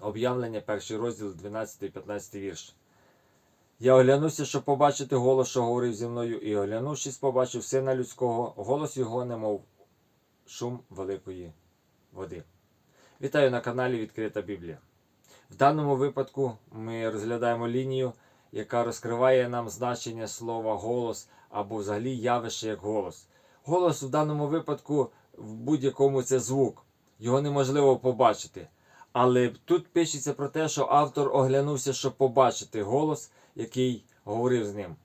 Об'явлення, перший розділ, 12 і 15 вірш. Я оглянувся, щоб побачити голос, що говорив зі мною, і оглянувшись, побачив сина людського, голос його, немов шум великої води. Вітаю на каналі Відкрита Біблія. В даному випадку ми розглядаємо лінію, яка розкриває нам значення слова голос або взагалі явище як голос. Голос в даному випадку в будь-якому це звук, його неможливо побачити. Але тут пишеться про те, що автор оглянувся, щоб побачити голос, який говорив з ним.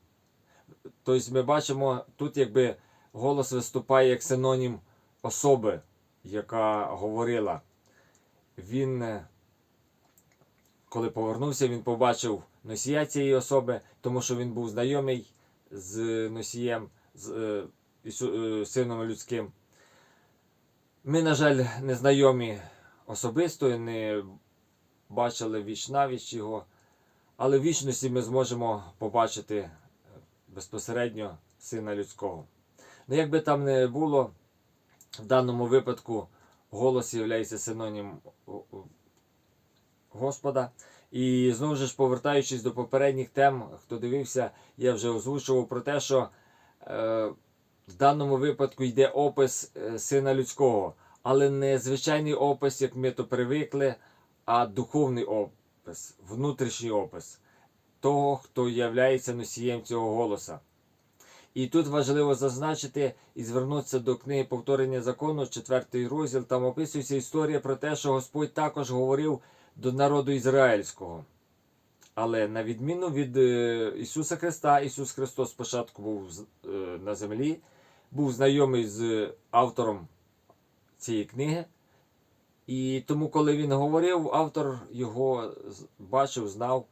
Тобто ми бачимо, тут якби голос виступає як синонім особи, яка говорила. Він, е, коли повернувся, він побачив носія цієї особи, тому що він був знайомий з носієм, з е, е, Сином людським. Ми, на жаль, не знайомі особисто, не бачили віч навіч його, але в вічності ми зможемо побачити е, безпосередньо Сина Людського. Ну, як би там не було, в даному випадку голос є синонім Господа. І знову ж повертаючись до попередніх тем, хто дивився, я вже озвучував про те, що е, в даному випадку йде опис е, Сина Людського, але не звичайний опис, як ми то привикли, а духовний опис, внутрішній опис того, хто є носієм цього голоса. І тут важливо зазначити і звернутися до книги повторення закону, четвертий розділ. Там описується історія про те, що Господь також говорив до народу ізраїльського. Але на відміну від е, Ісуса Христа, Ісус Христос спочатку був е, на землі, був знайомий з автором цієї книги. І тому, коли він говорив, автор його бачив, знав,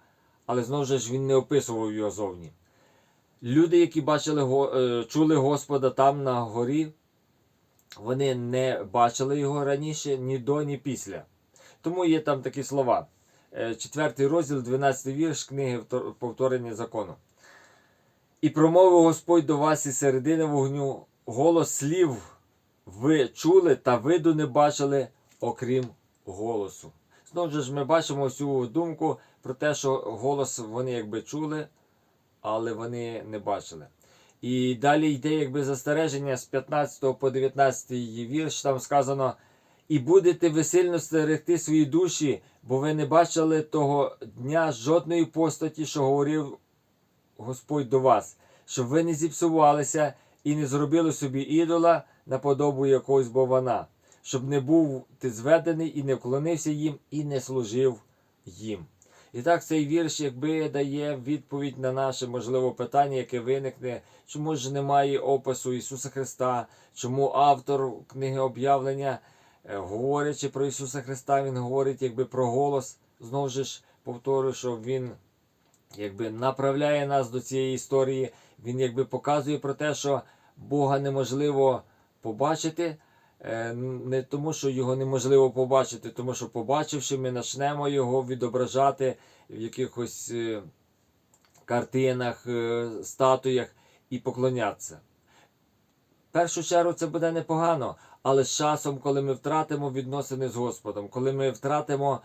але знову ж він не описував його зовні. Люди, які бачили, е, чули Господа там на горі, вони не бачили його раніше ні до, ні після. Тому є там такі слова. Е, Четвертий розділ, 12 вірш книги повторення закону. І промовив Господь до вас із середини вогню, голос слів ви чули та виду не бачили, окрім голосу. Знову ж ми бачимо цю думку про те, що голос вони якби чули, але вони не бачили. І далі йде якби застереження з 15 по 19 вірш, там сказано: І будете ви сильно стерегти свої душі, бо ви не бачили того дня жодної постаті, що говорив Господь до вас, щоб ви не зіпсувалися і не зробили собі ідола на подобу якогось бована, щоб не був ти зведений і не вклонився їм, і не служив їм. І так цей вірш якби дає відповідь на наше можливе питання, яке виникне, чому ж немає опису Ісуса Христа, чому автор книги об'явлення, е, говорячи про Ісуса Христа, Він говорить якби про голос. Знову ж повторюю, що Він якби направляє нас до цієї історії. Він якби показує про те, що Бога неможливо побачити. е, Не тому, що його неможливо побачити, тому що побачивши, ми почнемо його відображати в якихось е, картинах, е, статуях і поклонятися. В першу чергу це буде непогано, але з часом, коли ми втратимо відносини з Господом, коли ми втратимо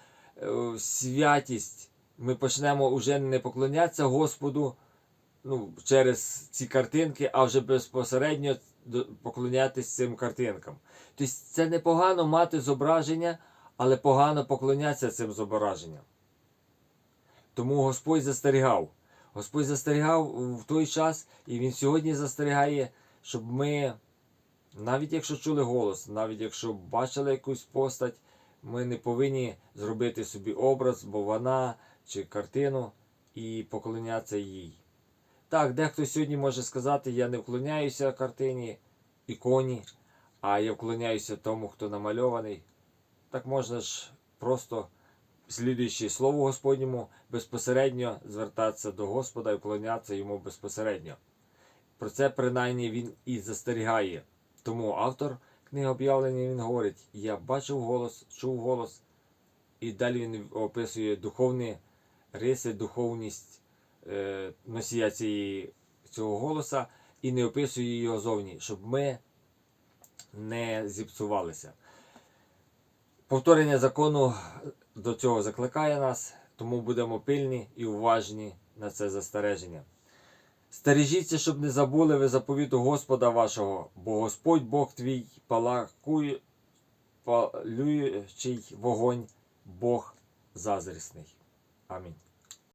святість, ми почнемо уже не поклонятися Господу ну, через ці картинки, а вже безпосередньо поклонятися цим картинкам. Тобто це непогано мати зображення, але погано поклонятися цим зображенням. Тому Господь застерігав. Господь застерігав в той час, і Він сьогодні застерігає, щоб ми, навіть якщо чули голос, навіть якщо бачили якусь постать, ми не повинні зробити собі образ, бо вона чи картину і поклонятися їй. Так, дехто сьогодні може сказати, я не вклоняюся картині, іконі, а я вклоняюся тому, хто намальований. Так можна ж просто, слідуючи Слову Господньому, безпосередньо звертатися до Господа і вклонятися йому безпосередньо. Про це принаймні він і застерігає. Тому автор книги об'явлення він говорить: Я бачив голос, чув голос, і далі він описує духовні риси, духовність носія цієї, цього голоса і не описує його зовні, щоб ми не зіпсувалися. Повторення закону до цього закликає нас, тому будемо пильні і уважні на це застереження. Стережіться, щоб не забули ви заповіту Господа вашого, бо Господь Бог твій палакує, палюючий вогонь, Бог зазрісний. Амінь.